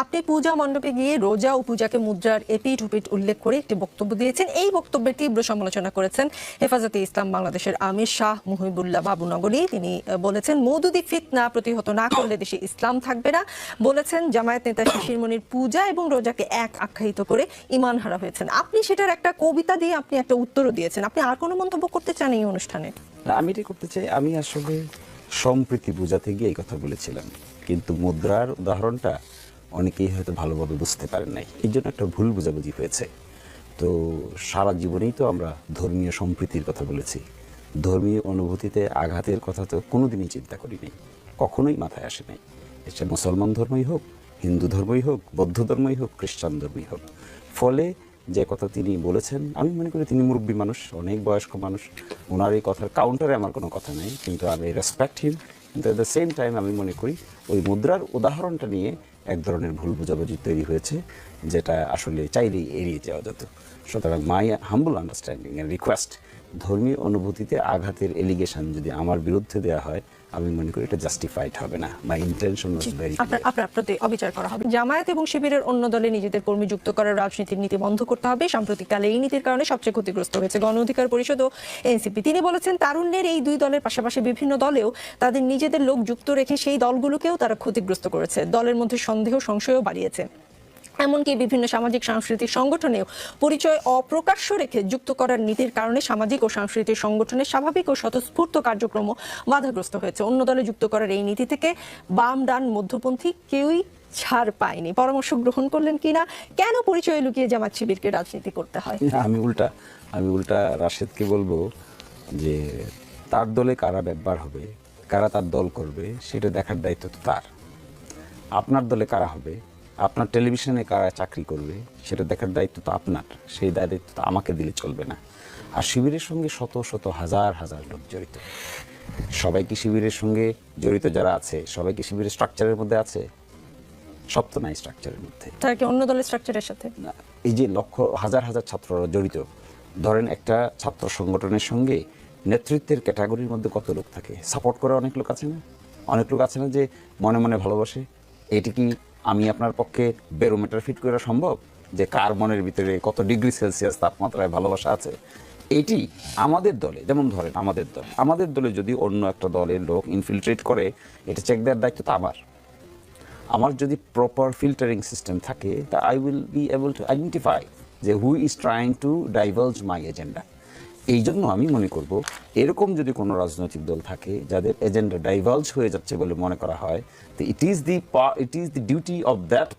আপনি পূজা মণ্ডপে গিয়ে রোজা ও পূজাকে মুদ্রার এপিট উপিট উল্লেখ করে একটি বক্তব্য দিয়েছেন। এই বক্তব্যের তীব্র সমালোচনা করেছেন হেফাজতে ইসলাম বাংলাদেশের আমির শাহ মুহিবুল্লাহ বাবুনগরী তিনি বলেছেন, মৌদুদি ফিতনা প্রতিহত না করলে দেশে ইসলাম থাকবে না। বলেছেন, জামায়াত নেতা শিশির মনির পূজা এবং রোজাকে এক আখ্যায়িত করে ইমান হারা হয়েছেন। আপনি সেটার একটা কবিতা দিয়ে আপনি একটা উত্তরও দিয়েছেন। আপনি আর কোনো মন্তব্য করতে চান এই অনুষ্ঠানে? আমি এটাই করতে চাই, আমি আসলে সম্প্রীতি বোঝাতে গিয়ে এই কথা বলেছিলাম। কিন্তু মুদ্রার উদাহরণটা অনেকেই হয়তো ভালোভাবে বুঝতে পারেন নাই। এই জন্য একটা ভুল বোঝাবুঝি হয়েছে। তো সারা জীবনেই তো আমরা ধর্মীয় সম্প্রীতির কথা বলেছি। ধর্মীয় অনুভূতিতে আঘাতের কথা তো কোনোদিনই চিন্তা করিনি কখনোই মাথায় আসে নাই। এটা মুসলমান ধর্মই হোক, হিন্দু ধর্মই হোক, বৌদ্ধ ধর্মই হোক, খ্রিস্টান ধর্মই হোক। ফলে যে কথা তিনি বলেছেন, আমি মনে করি তিনি মুরব্বী মানুষ, অনেক বয়স্ক মানুষ। ওনার এই কথার কাউন্টারে আমার কোনো কথা নেই, কিন্তু আমি রেসপেক্ট হিম কিন্তু অ্যাট দ্য সেম টাইম আমি মনে করি ওই মুদ্রার উদাহরণটা নিয়ে এক ধরনের ভুল বোঝাবুঝি তৈরি হয়েছে, যেটা আসলে চাইলেই এড়িয়ে যাওয়া যেত। সুতরাং my humble understanding and request ধর্মীয় অনুভূতিতে আঘাতের এলিগেশন যদি আমার বিরুদ্ধে দেওয়া হয় আমি মনে করি এটা জাস্টিফাইড হবে না। মাই ইন্টেনশন ওয়াজ ভেরি আপনার আপনার প্রতি অবিচার করা হবে। জামায়াত এবং শিবিরের অন্য দলে নিজেদের কর্মী যুক্ত করার রাজনীতির নীতি বন্ধ করতে হবে। সাম্প্রতিককালে এই নীতির কারণে সবচেয়ে ক্ষতিগ্রস্ত হয়েছে গণ অধিকার পরিষদ ও এনসিপি। তিনি বলেছেন তারুণ্যের এই দুই দলের পাশাপাশি বিভিন্ন দলেও তাদের নিজেদের লোক যুক্ত রেখে সেই দলগুলোকেও তারা ক্ষতিগ্রস্ত করেছে। দলের মধ্যে সন্দেহ সংশয়ও বাড়িয়েছে। এমনকি বিভিন্ন সামাজিক সাংস্কৃতিক সংগঠনেও পরিচয় অপ্রকাশ্য রেখে যুক্ত করার নীতির কারণে সামাজিক ও সাংস্কৃতিক সংগঠনের স্বাভাবিক ও স্বতঃস্ফূর্ত কার্যক্রম বাধাগ্রস্ত হয়েছে। অন্য দলে যুক্ত করার এই নীতি থেকে বাম ডান মধ্যপন্থী কেউই ছাড় পায়নি। পরামর্শ গ্রহণ করলেন কিনা, কেন পরিচয় লুকিয়ে জামাত শিবিরকে রাজনীতি করতে হয়? আমি উল্টা আমি উল্টা রাশেদকে বলব যে তার দলে কারা ব্যবহার হবে, কারা তার দল করবে, সেটা দেখার দায়িত্ব তো তার। আপনার দলে কারা হবে আপনার টেলিভিশনে কারা চাকরি করবে সেটা দেখার দায়িত্ব তো আপনার সেই দায়িত্ব তো আমাকে দিলে চলবে না। আর শিবিরের সঙ্গে শত শত হাজার হাজার লোক জড়িত। সবাই কি শিবিরের সঙ্গে জড়িত যারা আছে? সবাই কি শিবিরের স্ট্রাকচারের মধ্যে আছে? সব তো নাই স্ট্রাকচারের মধ্যে। তারা কি অন্য দলের স্ট্রাকচারের সাথে? না, এই যে লক্ষ হাজার হাজার ছাত্ররা জড়িত ধরেন একটা ছাত্র সংগঠনের সঙ্গে নেতৃত্বের ক্যাটাগরির মধ্যে কত লোক থাকে? সাপোর্ট করে অনেক লোক আছে না? অনেক লোক আছে না যে মনে মনে ভালোবাসে? এটি কি আমি আপনার পক্ষে বেরোমিটার ফিট করা সম্ভব? যে কার মনের ভিতরে কত ডিগ্রি সেলসিয়াস তাপমাত্রায় ভালোবাসা আছে? এটি আমাদের দলে, যেমন ধরেন আমাদের দল, আমাদের দলে যদি অন্য একটা দলের লোক ইনফিল্ট্রেট করে, এটা চেক দেওয়ার দায়িত্ব তো আমার। আমার যদি প্রপার ফিল্টারিং সিস্টেম থাকে, তা I will be able to identify যে who is trying to diverge my agenda এই জন্য আমি মনে করব, এরকম যদি কোনো রাজনৈতিক দল থাকে যাদের এজেন্ডা ডাইভার্জ হয়ে যাচ্ছে বলে মনে করা হয়, তো it is the it is the duty of that